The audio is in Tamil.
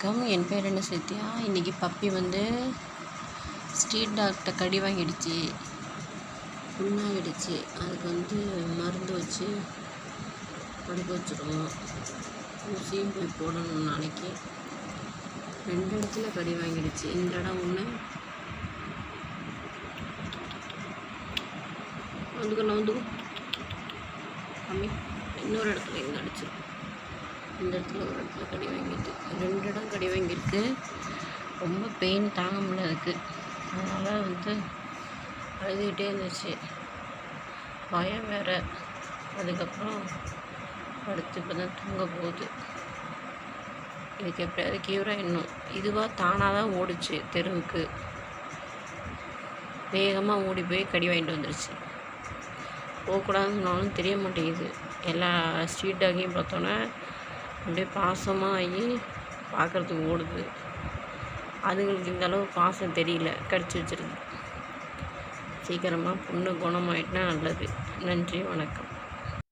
வணக்கம். என் பேர் என்ன சத்யா இன்றைக்கி பப்பி வந்து ஸ்ட்ரீட் டாக்டர் கடி வாங்கிடுச்சு. புண்ணாகிடுச்சு அதுக்கு வந்து மருந்து வச்சு படுக்க வச்சுருவோம். ஊசியும் போய் போடணும் நாளைக்கு. ரெண்டு இடத்துல கடி வாங்கிடுச்சு. இந்த இடம் ஒன்று வந்துக்கோ. வந்து கம்மி. இன்னொரு இடத்துல இங்கே அடிச்சிருக்கோம் இந்த இடத்துல ஒரு இடத்துல கடி வாங்கிட்டு ரெண்டு இடம் கடி வாங்கியிருக்கு. ரொம்ப பெயின் தாங்க முடியல அதுக்கு. அதனால் வந்து அழுதுகிட்டே இருந்துச்சு. பயம் வேறு. அதுக்கப்புறம் படுத்து இப்போ தான் தூங்க போகுது. இதுக்கு எப்படியாவது க்யூர் ஆகிடணும் இதுவாக தானாக தான் ஓடிச்சு தெருவுக்கு. வேகமாக ஓடி போய் கடி வாங்கிட்டு வந்துருச்சு. போகக்கூடாதுன்னு சொன்னாலும் தெரிய மாட்டேங்குது. எல்லா ஸ்ட்ரீட் டாகையும் பார்த்தோன்னே அப்படியே பாசமாக ஆகி பார்க்குறதுக்கு ஓடுது. அதுங்களுக்கு இந்த அளவு பாசம் தெரியல. கடிச்சு வச்சிருக்கு. சீக்கிரமாக புண்ணு குணமாயிட்டுனா நல்லது. நன்றி வணக்கம்.